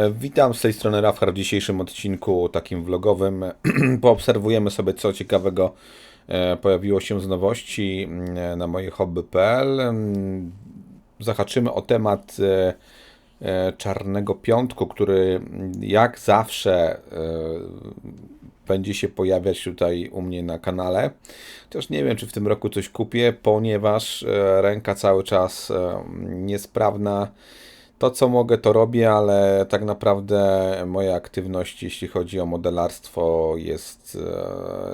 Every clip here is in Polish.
E, Witam z tej strony Rafhar w dzisiejszym odcinku takim vlogowym. Poobserwujemy sobie co ciekawego e, pojawiło się z nowości mm, na moje hobby.pl. Mm, Zahaczymy o temat e, Czarnego Piątku, który jak zawsze będzie się pojawiać tutaj u mnie na kanale. Chociaż nie wiem, czy w tym roku coś kupię, ponieważ ręka cały czas niesprawna. To, co mogę, to robię, ale tak naprawdę moja aktywność, jeśli chodzi o modelarstwo, jest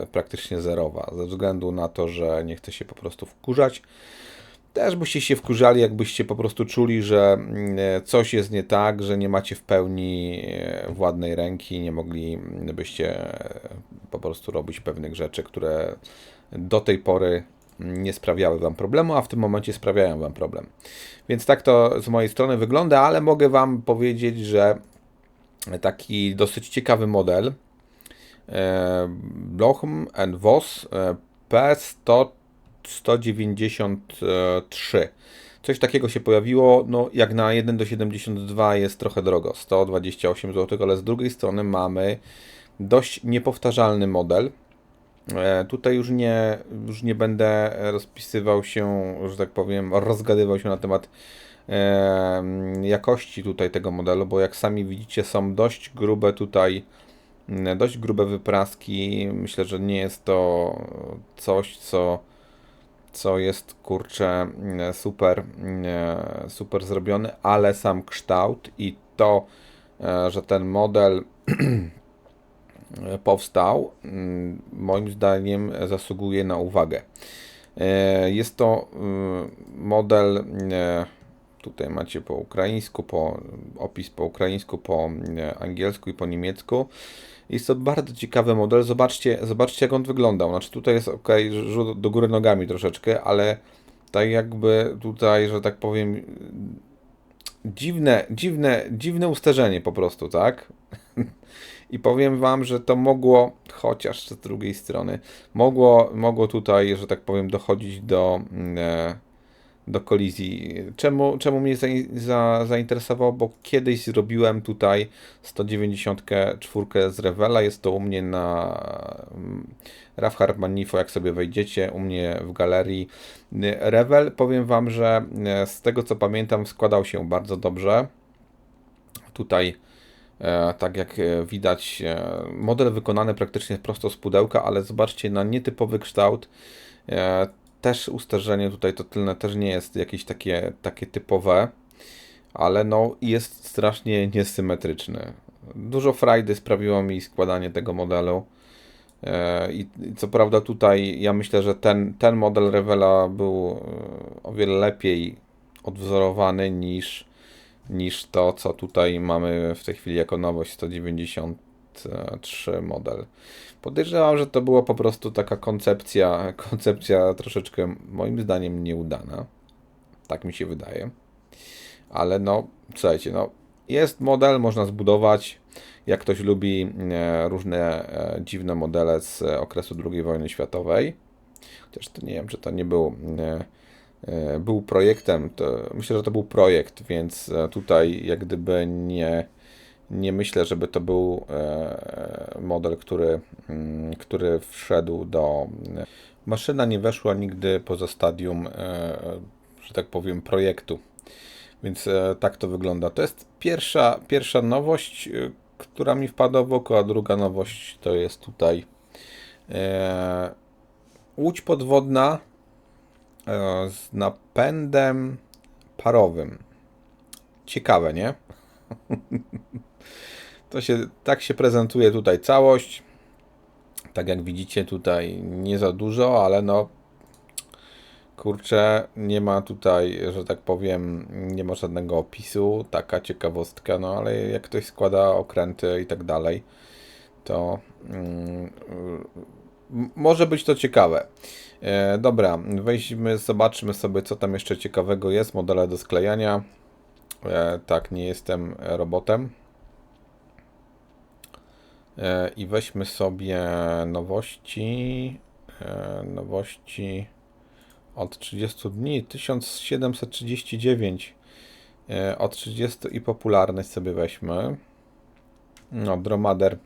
e, praktycznie zerowa. Ze względu na to, że nie chcę się po prostu wkurzać. Też byście się wkurzali, jakbyście po prostu czuli, że mm, e, coś jest nie tak, że nie macie w pełni e, władnej ręki, nie moglibyście e, po prostu robić pewnych rzeczy, które do tej pory nie sprawiały Wam problemu, a w tym momencie sprawiają Wam problem. Więc tak to z mojej strony wygląda, ale mogę Wam powiedzieć, że taki dosyć ciekawy model e, Blochm Voss e, P100 193. Coś takiego się pojawiło, no jak na 1 do 72 jest trochę drogo, 128 zł, ale z drugiej strony mamy dość niepowtarzalny model. E, Tutaj już nie, już nie będę rozpisywał się, że tak powiem, rozgadywał się na temat e, jakości tutaj tego modelu, bo jak sami widzicie są dość grube tutaj, m, dość grube wypraski. Myślę, że nie jest to coś, co co jest kurczę mm, super, mm, super zrobiony, ale sam kształt i to, e, że ten model powstał, mm, moim zdaniem zasługuje na uwagę. E, Jest to mm, model, e, tutaj macie po ukraińsku, po opis po ukraińsku, po e, angielsku i po niemiecku. Jest to bardzo ciekawy model. Zobaczcie, zobaczcie jak on wyglądał. Znaczy tutaj jest ok, rzut do góry nogami troszeczkę, ale tak jakby tutaj, że tak powiem, dziwne, dziwne, dziwne usterzenie po prostu, tak? I powiem Wam, że to mogło, chociaż z drugiej strony, mogło, mogło tutaj, że tak powiem, dochodzić do, mm, e, do kolizji. Czemu, czemu mnie za, za, zainteresowało? Bo kiedyś zrobiłem tutaj 194 z Revela. Jest to u mnie na mm, Rafhard Manifo, jak sobie wejdziecie, u mnie w galerii. Revel, powiem Wam, że e, z tego co pamiętam, składał się bardzo dobrze. Tutaj tak jak e, widać, e, model wykonany praktycznie prosto z pudełka, ale zobaczcie na nietypowy kształt. E, Też usterzenie tutaj to tylne też nie jest jakieś takie, takie typowe, ale no jest strasznie niesymetryczny. Dużo frajdy sprawiło mi składanie tego modelu. E, I co prawda tutaj ja myślę, że ten, ten model Revela był e, o wiele lepiej odwzorowany niż niż to, co tutaj mamy w tej chwili jako nowość 193 model. Podejrzewam, że to była po prostu taka koncepcja, koncepcja troszeczkę moim zdaniem nieudana. Tak mi się wydaje. Ale no, słuchajcie, no, jest model, można zbudować. Jak ktoś lubi e, różne e, dziwne modele z okresu II wojny światowej, chociaż to nie wiem, czy to nie był e, e, był projektem, to myślę, że to był projekt, więc e, tutaj jak gdyby nie, nie myślę, żeby to był e, model, który, mm, który wszedł do. Maszyna nie weszła nigdy poza stadium, e, że tak powiem, projektu. Więc e, tak to wygląda. To jest pierwsza, pierwsza nowość, e, która mi wpadła w oko, a druga nowość to jest tutaj e, łódź podwodna e, z napędem parowym. Ciekawe, nie? To się, tak się prezentuje tutaj całość. Tak jak widzicie tutaj nie za dużo, ale no kurczę, nie ma tutaj, że tak powiem, nie ma żadnego opisu, taka ciekawostka, no ale jak ktoś składa okręty i tak dalej, to mm, może być to ciekawe. E, dobra, weźmy, zobaczmy sobie, co tam jeszcze ciekawego jest. Modele do sklejania. E, tak, nie jestem robotem. E, I weźmy sobie nowości. E, nowości od 30 dni 1739. E, Od 30 i popularność sobie weźmy. No, Dromader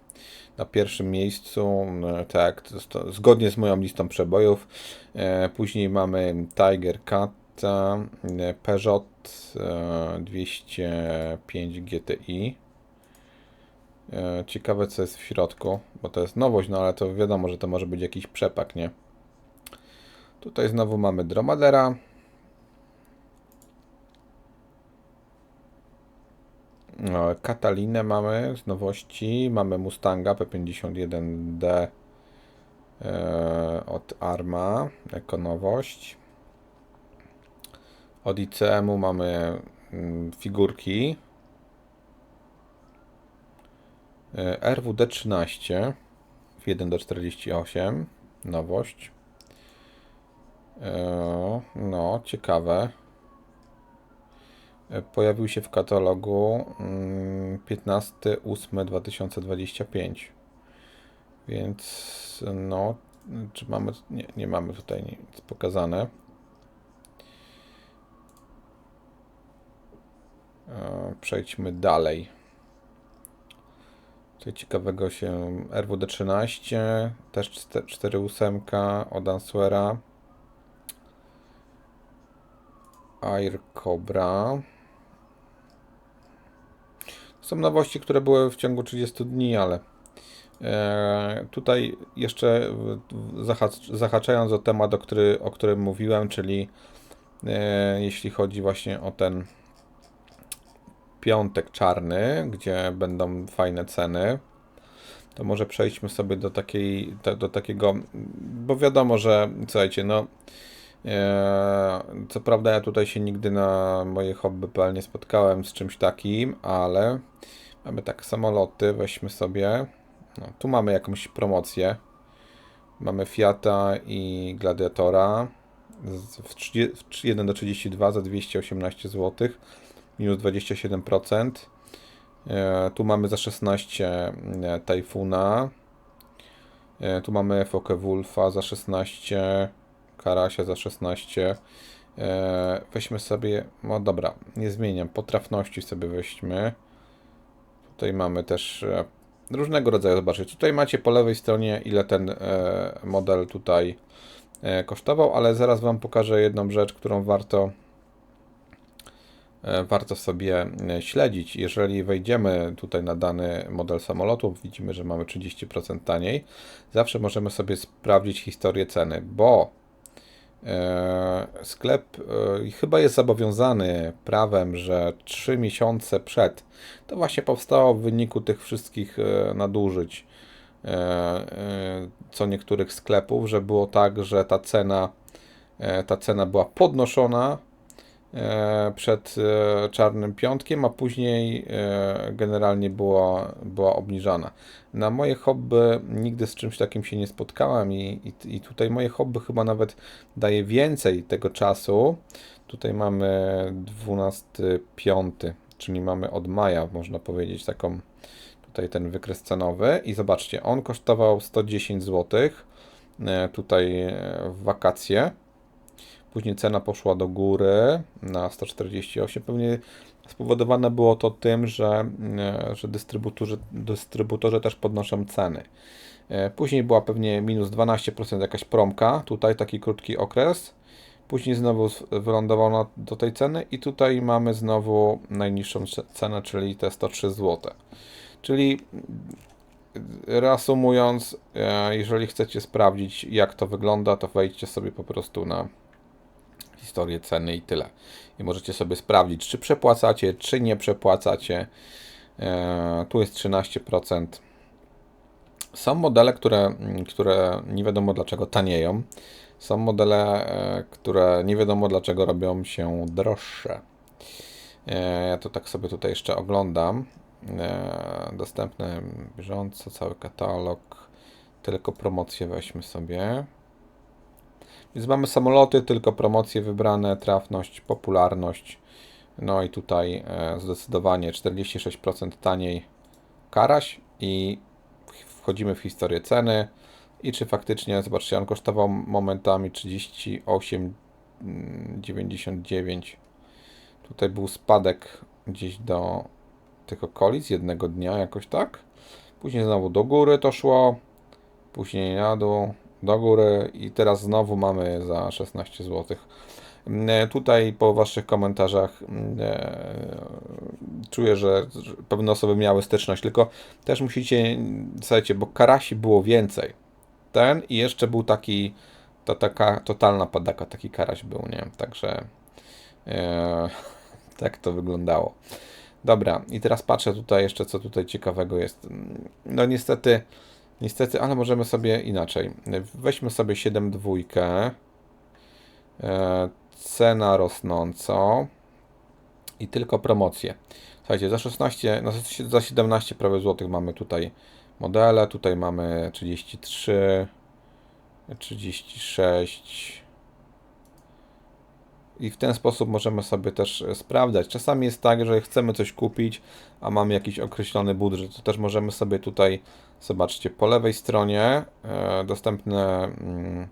na pierwszym miejscu, e, tak, zgodnie z moją listą przebojów. E, później mamy Tiger Cat, e, Peugeot e, 205 GTI. E, ciekawe co jest w środku, bo to jest nowość, no ale to wiadomo, że to może być jakiś przepak, nie? Tutaj znowu mamy Dromadera. Katalinę mamy z nowości. Mamy Mustanga P51D e, od Arma jako nowość. Od ICM-u mamy mm, figurki. E, RWD13 w 1 do 48 nowość. E, No, ciekawe. Pojawił się w katalogu mm, 15.8.2025. Więc no, czy mamy. Nie, nie mamy tutaj nic pokazane. E, Przejdźmy dalej. Coś ciekawego się RWD13, też 4.8 od Answera. Air Cobra. Są nowości, które były w ciągu 30 dni, ale e, tutaj jeszcze zahaczając o temat, o, który, o którym mówiłem, czyli e, jeśli chodzi właśnie o ten piątek czarny, gdzie będą fajne ceny, to może przejdźmy sobie do takiej, do, takiego, bo wiadomo, że słuchajcie, no co prawda ja tutaj się nigdy na moje hobby.pl nie spotkałem z czymś takim, ale mamy tak samoloty, weźmy sobie, no, tu mamy jakąś promocję, mamy Fiata i Gladiatora w 30, w 1 do 32 za 218 zł, minus 27%. E, Tu mamy za 16 e, Tajfuna. E, Tu mamy Fokę Wolfa za 16, Karasia za 16. E, Weźmy sobie, no dobra, nie zmieniam, potrafności sobie weźmy. Tutaj mamy też e, różnego rodzaju, zobaczcie, tutaj macie po lewej stronie ile ten e, model tutaj kosztował, ale zaraz Wam pokażę jedną rzecz, którą warto warto sobie śledzić. Jeżeli wejdziemy tutaj na dany model samolotu, widzimy, że mamy 30% taniej. Zawsze możemy sobie sprawdzić historię ceny, bo sklep e, chyba jest zobowiązany prawem, że 3 miesiące przed to właśnie powstało w wyniku tych wszystkich e, nadużyć e, e, co niektórych sklepów, że było tak, że ta cena e, ta cena była podnoszona e, przed e, czarnym piątkiem, a później e, generalnie była, była obniżana. Na moje hobby nigdy z czymś takim się nie spotkałem i, i, i tutaj moje hobby chyba nawet daje więcej tego czasu. Tutaj mamy 12.5, czyli mamy od maja, można powiedzieć, taką tutaj ten wykres cenowy i zobaczcie, on kosztował 110 zł e, tutaj e, w wakacje. Później cena poszła do góry na 148. Pewnie spowodowane było to tym, że, e, że dystrybutorzy, dystrybutorzy też podnoszą ceny. E, Później była pewnie minus 12% jakaś promka, tutaj taki krótki okres. Później znowu wylądował na, do tej ceny i tutaj mamy znowu najniższą ce- cenę, czyli te 103 zł. Czyli reasumując, e, jeżeli chcecie sprawdzić jak to wygląda, to wejdźcie sobie po prostu na historię ceny i tyle. I możecie sobie sprawdzić, czy przepłacacie, czy nie przepłacacie. E, tu jest 13%. Są modele, które, mm, które nie wiadomo dlaczego tanieją. Są modele, e, które nie wiadomo dlaczego robią się droższe. E, Ja to tak sobie tutaj jeszcze oglądam. Dostępne bieżąco, cały katalog. Tylko promocje weźmy sobie. Więc mamy samoloty, tylko promocje wybrane, trafność, popularność. No i tutaj e, zdecydowanie 46% taniej Karaś i wchodzimy w historię ceny i czy faktycznie, zobaczcie, on kosztował momentami 38,99. Tutaj był spadek gdzieś do tych okolic jednego dnia, jakoś tak. Później znowu do góry to szło, później na dół, do góry i teraz znowu mamy za 16 zł. Tutaj po Waszych komentarzach mm, e, czuję, że pewne osoby miały styczność, tylko też musicie, słuchajcie, bo karasi było więcej. Ten i jeszcze był taki, to taka totalna padaka, taki karaś był, nie? Także e, tak to wyglądało. Dobra, i teraz patrzę tutaj jeszcze, co tutaj ciekawego jest. No niestety, niestety, ale możemy sobie inaczej. Weźmy sobie 7 dwójkę. E, cena rosnąco i tylko promocje. Słuchajcie, za 16, no za 17 prawie złotych mamy tutaj modele, tutaj mamy 33, 36 i w ten sposób możemy sobie też e, sprawdzać. Czasami jest tak, że chcemy coś kupić, a mamy jakiś określony budżet, to też możemy sobie tutaj, zobaczcie, po lewej stronie e, dostępne mm,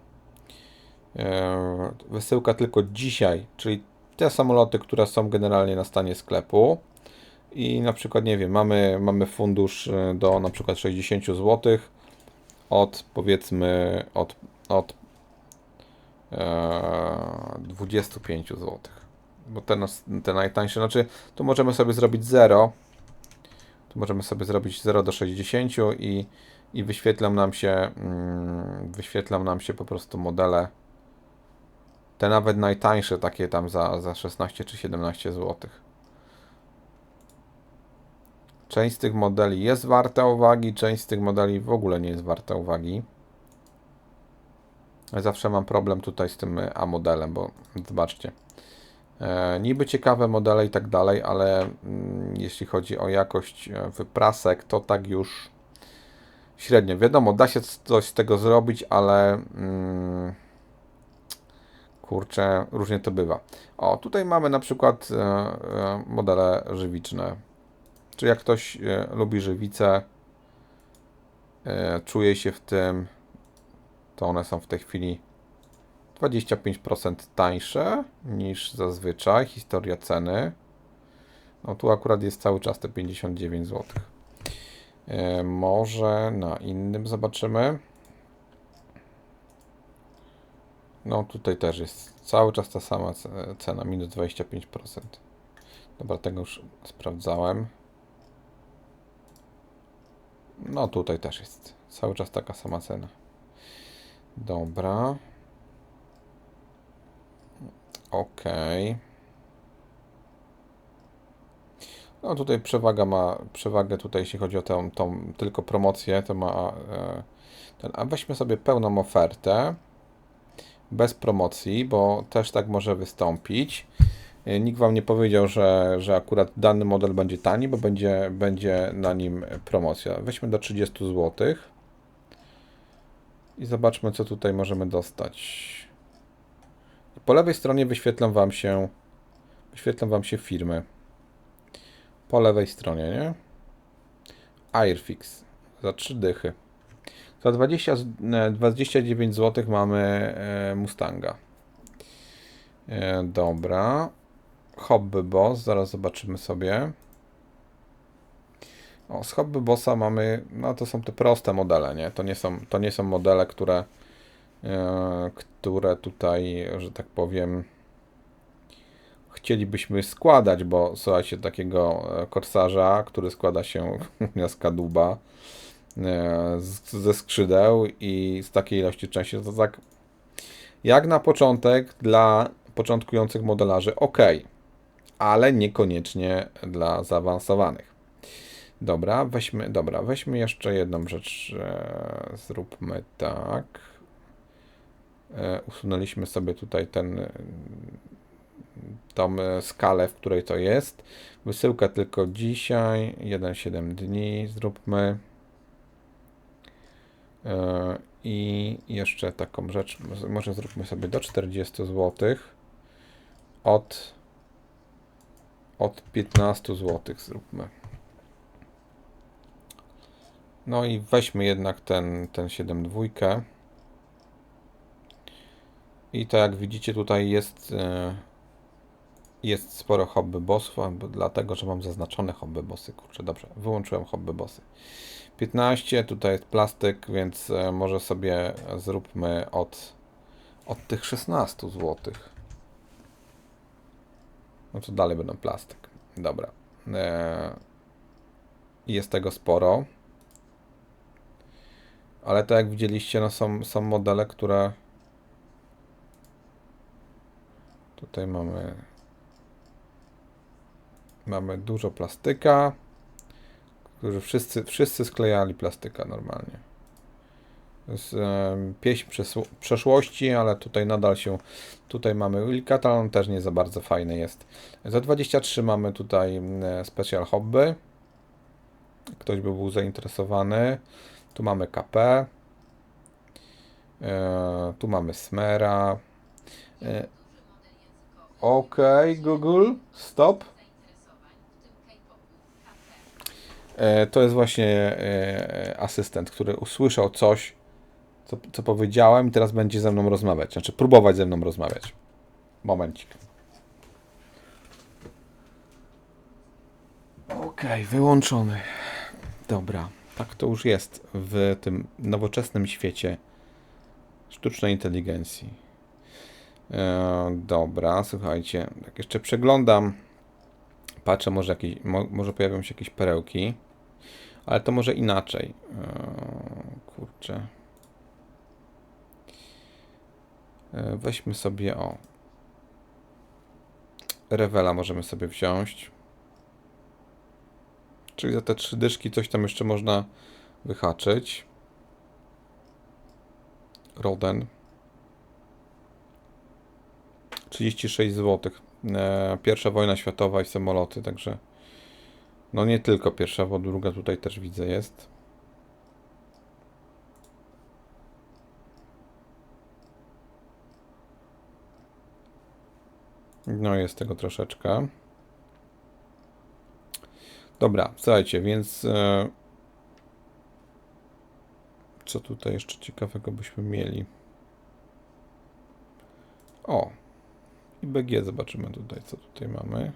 e, wysyłka tylko dzisiaj, czyli te samoloty, które są generalnie na stanie sklepu i na przykład, nie wiem, mamy, mamy fundusz e, do na przykład 60 zł od powiedzmy od, od e, 25 zł. Bo te, te najtańsze, znaczy tu możemy sobie zrobić 0. Możemy sobie zrobić 0 do 60 i, i wyświetlą nam się mm, wyświetlą nam się po prostu modele te nawet najtańsze takie tam za, za 16 czy 17 zł. Część z tych modeli jest warta uwagi, część z tych modeli w ogóle nie jest warta uwagi. Zawsze mam problem tutaj z tym A modelem, bo zobaczcie. E, niby ciekawe modele i tak dalej, ale mm, jeśli chodzi o jakość e, wyprasek, to tak już średnio. Wiadomo, da się coś z tego zrobić, ale mm, kurczę, różnie to bywa. O, tutaj mamy na przykład e, modele żywiczne. Czy jak ktoś lubi żywicę, e, czuje się w tym, to one są w tej chwili 25% tańsze niż zazwyczaj. Historia ceny. No tu akurat jest cały czas te 59 zł. E, może na innym zobaczymy. No tutaj też jest cały czas ta sama ce- cena, minus 25%. Dobra, tego już sprawdzałem. No tutaj też jest cały czas taka sama cena. Dobra. Okej. No tutaj przewaga ma, przewagę tutaj jeśli chodzi o tą, tą tylko promocję, to ma e, ten, a weźmy sobie pełną ofertę bez promocji, bo też tak może wystąpić. E, Nikt Wam nie powiedział, że, że akurat dany model będzie tani, bo będzie, będzie na nim promocja. Weźmy do 30 zł i zobaczmy, co tutaj możemy dostać. Po lewej stronie wyświetlą Wam się wyświetlą Wam się firmy. Po lewej stronie, nie? Airfix za 3 dychy. Za 20, z- e, 29 zł mamy e, Mustanga. E, dobra. Hobby Boss, zaraz zobaczymy sobie. O, z Hobby Bossa mamy, no to są te proste modele, nie? To nie są, to nie są modele, które, które tutaj, że tak powiem, chcielibyśmy składać, bo słuchajcie, takiego e, korsarza, który składa się z kadłuba, e, ze skrzydeł i z takiej ilości części, to tak jak na początek dla początkujących modelarzy ok, ale niekoniecznie dla zaawansowanych. Dobra, weźmy, dobra, weźmy jeszcze jedną rzecz. E, zróbmy tak. E, usunęliśmy sobie tutaj ten e, tą e, skalę, w której to jest. Wysyłka tylko dzisiaj, 1-7 dni zróbmy. I jeszcze taką rzecz, może zróbmy sobie do 40 zł od, od 15 zł zróbmy. No i weźmy jednak ten, ten 7 dwójkę. I to jak widzicie tutaj jest e, jest sporo hobby bossów, dlatego, że mam zaznaczone hobby bossy. Kurczę, dobrze, wyłączyłem hobby bossy. 15, tutaj jest plastyk, więc e, może sobie zróbmy od, od tych 16 zł. No to dalej będą plastyk. Dobra. E, Jest tego sporo. Ale tak jak widzieliście, no są, są modele, które tutaj mamy mamy dużo plastyka, którzy wszyscy, wszyscy sklejali plastyka normalnie. Jest em, pieśń przeszłości, ale tutaj nadal się, tutaj mamy Wilcat, ale on też nie za bardzo fajny jest. Za 23 mamy tutaj Special Hobby. Ktoś by był zainteresowany. Tu mamy KP. E, tu mamy Smera. E, OK, Google, stop. E, to jest właśnie e, asystent, który usłyszał coś, co, co powiedziałem i teraz będzie ze mną rozmawiać. Znaczy próbować ze mną rozmawiać. Momencik. Okej, wyłączony. Dobra, tak to już jest w tym nowoczesnym świecie sztucznej inteligencji. E, dobra, słuchajcie, tak jeszcze przeglądam. Patrzę, może, jakieś, mo, może pojawią się jakieś perełki, ale to może inaczej. E, kurczę. E, weźmy sobie o. Rewela możemy sobie wziąć. Czyli za te trzy dyszki coś tam jeszcze można wyhaczyć. Roden. 36 zł. E, Pierwsza wojna światowa i samoloty, także no nie tylko pierwsza, bo druga tutaj też widzę jest. No jest tego troszeczkę. Dobra, słuchajcie, więc e, co tutaj jeszcze ciekawego byśmy mieli? O, i BG zobaczymy tutaj, co tutaj mamy.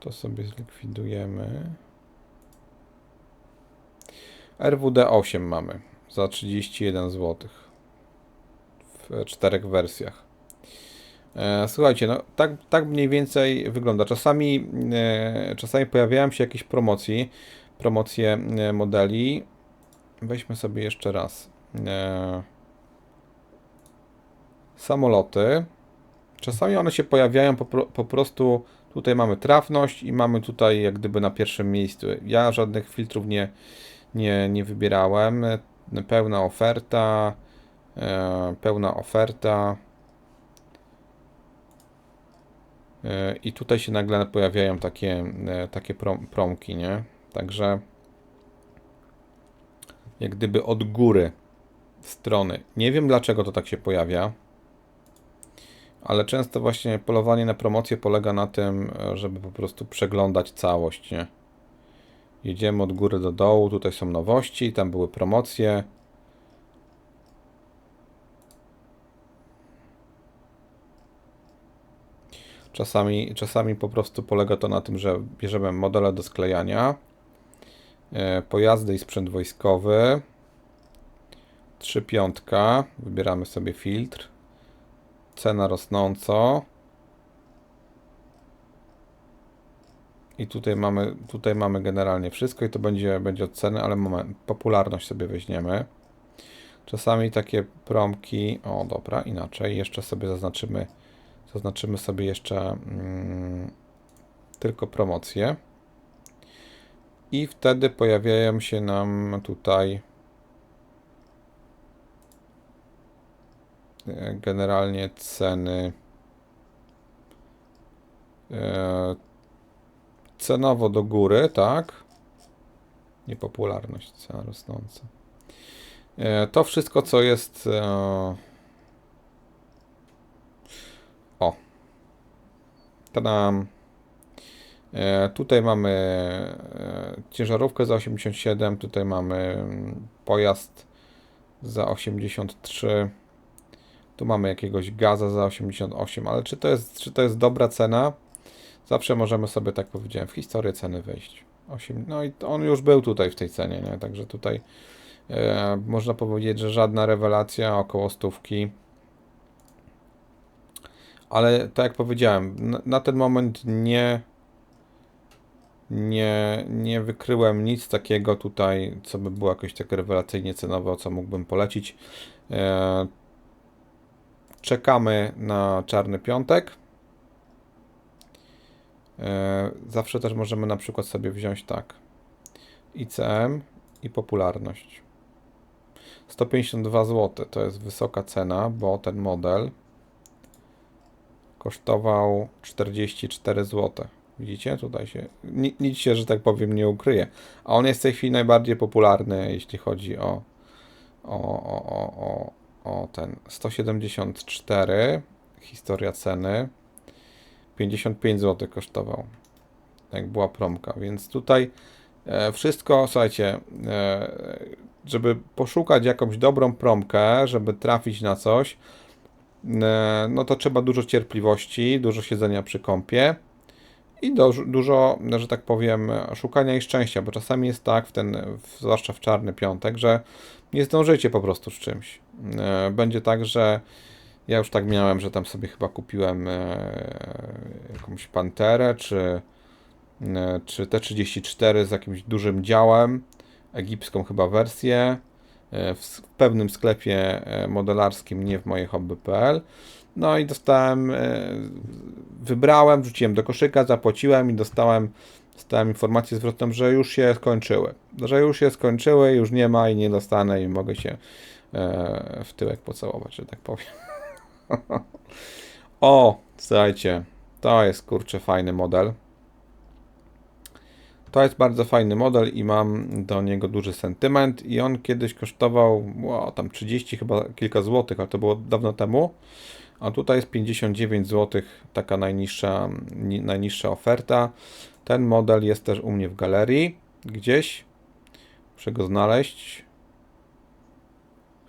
To sobie zlikwidujemy. RWD 8 mamy za 31 zł w czterech wersjach. E, Słuchajcie, no tak, tak mniej więcej wygląda. Czasami, e, czasami pojawiają się jakieś promocje e, modeli. Weźmy sobie jeszcze raz. E, Samoloty. Czasami one się pojawiają po, po prostu. Tutaj mamy trafność i mamy tutaj jak gdyby na pierwszym miejscu. Ja żadnych filtrów nie, nie, nie wybierałem. Pełna oferta. E, pełna oferta. E, I tutaj się nagle pojawiają takie, e, takie prom, promki, nie? Także jak gdyby od góry strony. Nie wiem dlaczego to tak się pojawia, ale często właśnie polowanie na promocję polega na tym, żeby po prostu przeglądać całość, nie? Jedziemy od góry do dołu, tutaj są nowości, tam były promocje. Czasami, czasami po prostu polega to na tym, że bierzemy modele do sklejania, e, pojazdy i sprzęt wojskowy, 3 piątka, wybieramy sobie filtr, cena rosnąco i tutaj mamy, tutaj mamy generalnie wszystko i to będzie, będzie od ceny, ale moment, popularność sobie weźmiemy. Czasami takie promki, o dobra, inaczej, jeszcze sobie zaznaczymy Zaznaczymy sobie jeszcze mm, tylko promocje. I wtedy pojawiają się nam tutaj generalnie ceny e, cenowo do góry, tak? Niepopularność, cena rosnąca. E, To wszystko, co jest e, Tadam. E, tutaj mamy ciężarówkę za 87, tutaj mamy mm, pojazd za 83. Tu mamy jakiegoś gaza za 88, ale czy to jest, czy to jest dobra cena? Zawsze możemy sobie, tak powiedziałem, w historię ceny wejść. 8, no i on już był tutaj w tej cenie, nie? Także tutaj e, można powiedzieć, że żadna rewelacja, około stówki. Ale tak jak powiedziałem, na, na ten moment nie, nie, nie wykryłem nic takiego tutaj, co by było jakoś tak rewelacyjnie cenowe, o co mógłbym polecić. E, czekamy na czarny piątek. E, Zawsze też możemy na przykład sobie wziąć tak ICM i popularność. 152 zł to jest wysoka cena, bo ten model kosztował 44 zł. Widzicie? Tutaj się ni- nic się, że tak powiem, nie ukryje. A on jest w tej chwili najbardziej popularny, jeśli chodzi o, o, o, o, o, o ten. 174 historia ceny. 55 zł kosztował. Jak była promka, więc tutaj e, wszystko, słuchajcie, e, żeby poszukać jakąś dobrą promkę, żeby trafić na coś, e, no to trzeba dużo cierpliwości, dużo siedzenia przy kąpie i do, dużo, że tak powiem, szukania i szczęścia, bo czasami jest tak, w ten, zwłaszcza w czarny piątek, że nie zdążycie po prostu z czymś. E, Będzie tak, że ja już tak miałem, że tam sobie chyba kupiłem e, jakąś Panterę, czy, e, czy T34 z jakimś dużym działem, egipską chyba wersję, w, pewnym sklepie modelarskim, nie w mojej hobby.pl. No i dostałem, wybrałem, wrzuciłem do koszyka, zapłaciłem i dostałem, dostałem informację zwrotną, że już się skończyły. Że już się skończyły, już nie ma i nie dostanę i mogę się e, w tyłek pocałować, że tak powiem. O, słuchajcie, to jest kurczę fajny model. To jest bardzo fajny model i mam do niego duży sentyment i on kiedyś kosztował, wow, tam 30 chyba kilka złotych, ale to było dawno temu. A tutaj jest 59 zł, taka najniższa, ni- najniższa oferta. Ten model jest też u mnie w galerii, gdzieś. Muszę go znaleźć.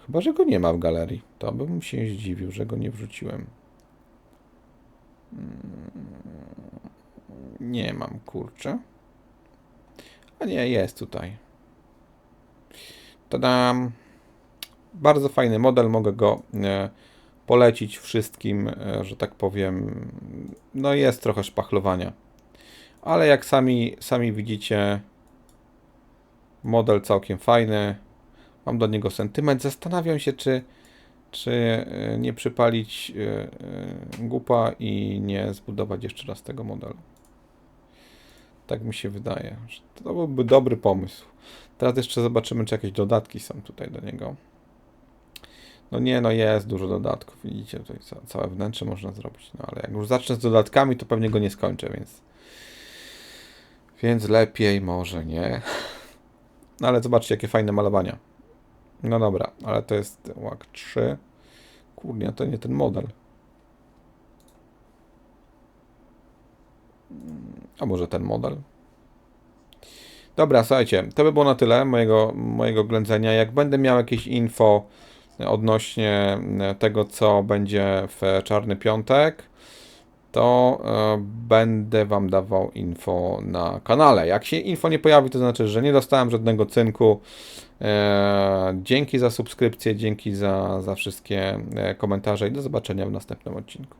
Chyba, że go nie ma w galerii. To bym się zdziwił, że go nie wrzuciłem. Mm, Nie mam, kurczę. A nie, jest tutaj. Tadam. Bardzo fajny model, mogę go e, polecić wszystkim, e, że tak powiem. No jest trochę szpachlowania. Ale jak sami, sami widzicie, model całkiem fajny. Mam do niego sentyment. Zastanawiam się, czy, czy e, nie przypalić e, e, gupa i nie zbudować jeszcze raz tego modelu. Tak mi się wydaje. że To byłby dobry pomysł. Teraz jeszcze zobaczymy, czy jakieś dodatki są tutaj do niego. No nie, no jest dużo dodatków. Widzicie, tutaj ca- całe wnętrze można zrobić. No ale jak już zacznę z dodatkami, to pewnie go nie skończę, więc. Więc lepiej może nie. No ale zobaczcie, jakie fajne malowania. No dobra, ale to jest łak 3. Kurnia, to nie ten model. A może ten model? Dobra, słuchajcie, to by było na tyle mojego, mojego ględzenia. Jak będę miał jakieś info odnośnie tego, co będzie w Czarny Piątek, to e, będę Wam dawał info na kanale. Jak się info nie pojawi, to znaczy, że nie dostałem żadnego cynku. E, dzięki za subskrypcję, dzięki za, za wszystkie e, komentarze i do zobaczenia w następnym odcinku.